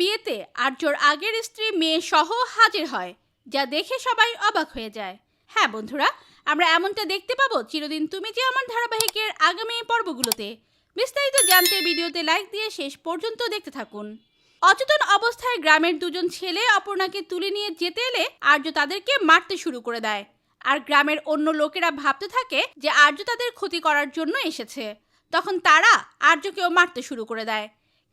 বিয়েতে আর্যর আগের স্ত্রী মেয়ে সহ হাজির হয়, যা দেখে সবাই অবাক হয়ে যায়। হ্যাঁ বন্ধুরা, আমরা এমনটা দেখতে পাবো চিরদিন তুমি যে আমার ধারাবাহিকের আগামী পর্বগুলোতে। বিস্তারিত জানতে ভিডিওতে লাইক দিয়ে শেষ পর্যন্ত দেখতে থাকুন। অচেতন অবস্থায় গ্রামের দুজন ছেলে অপর্ণাকে তুলে নিয়ে যেতে এলে আর্য তাদেরকে মারতে শুরু করে দেয়। আর গ্রামের অন্য লোকেরা ভাবতে থাকে যে আর্য তাদের ক্ষতি করার জন্য এসেছে। তখন তারা আর্যকেও মারতে শুরু করে দেয়।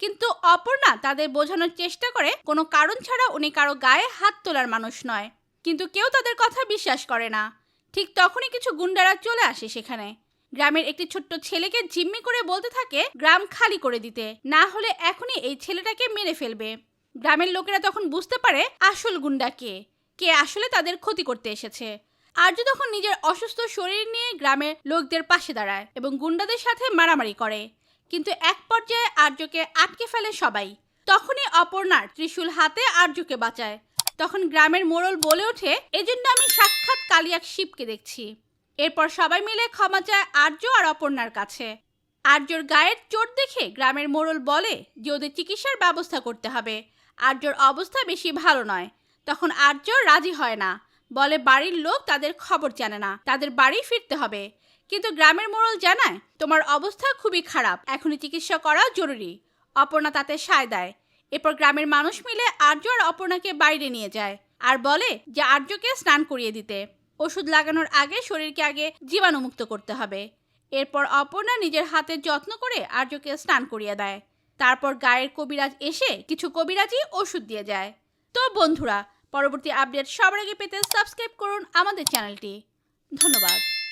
কিন্তু অপর্ণা তাদের বোঝানোর চেষ্টা করে, কোনো কারণ ছাড়া উনি কারও গায়ে হাত তোলার মানুষ নয়। কিন্তু কেউ তাদের কথা বিশ্বাস করে না। ঠিক তখনই কিছু গুন্ডারা চলে আসে সেখানে। গ্রামের একটি ছোট্ট ছেলেকে জিম্মি করে বলতে থাকে, গ্রাম খালি করে দিতে। না হলে এখনই এই ছেলেটাকে মেরে ফেলবে। গ্রামের লোকেরা তখন বুঝতে পারে, আসল গুন্ডা কে? কে আসলে তাদের ক্ষতি করতে এসেছে? আর্য তখন নিজের অসুস্থ শরীর নিয়ে গ্রামের লোকদের পাশে দাঁড়ায় এবং গুন্ডাদের সাথে মারামারি করে। কিন্তু এক পর্যায়ে আর্যকে আটকে ফেলে সবাই। তখনই অপর্ণার ত্রিশূল হাতে আর্যকে বাঁচায়। তখন গ্রামের মোড়ল বলে ওঠে, এজন্য আমি সাক্ষাৎ কালিয়াক শিবকে দেখছি। এরপর সবাই মিলে ক্ষমা চায় আর্য আর অপর্ণার কাছে। আর্যর গায়ের চোট দেখে গ্রামের মোড়ল বলে যে ওদের চিকিৎসার ব্যবস্থা করতে হবে। আর্যর অবস্থা বেশি ভালো নয়। তখন আর্য রাজি হয় না। বলে বাড়ির লোক তাদের খবর জানে না। তাদের বাড়ি ফিরতে হবে। কিন্তু গ্রামের মোড়ল জানায়, তোমার অবস্থা খুবই খারাপ। এখনই চিকিৎসা করা জরুরি। অপর্ণা তাতে সায় দেয়। এরপর গ্রামের মানুষ মিলে আর্য আর অপর্ণাকে বাইরে নিয়ে যায় আর বলে যে আর্যকে স্নান করিয়ে দিতে। ওষুধ লাগানোর আগে শরীরকে আগে জীবাণুমুক্ত করতে হবে। এরপর অপর্ণা নিজের হাতে যত্ন করে আর্যকে স্নান করিয়ে দেয়। তারপর গায়ের কবিরাজ এসে কিছু কবিরাজি ওষুধ দিয়ে যায়। তো বন্ধুরা, পরবর্তী আপডেট সবার আগে পেতে সাবস্ক্রাইব করুন আমাদের চ্যানেলটি। ধন্যবাদ।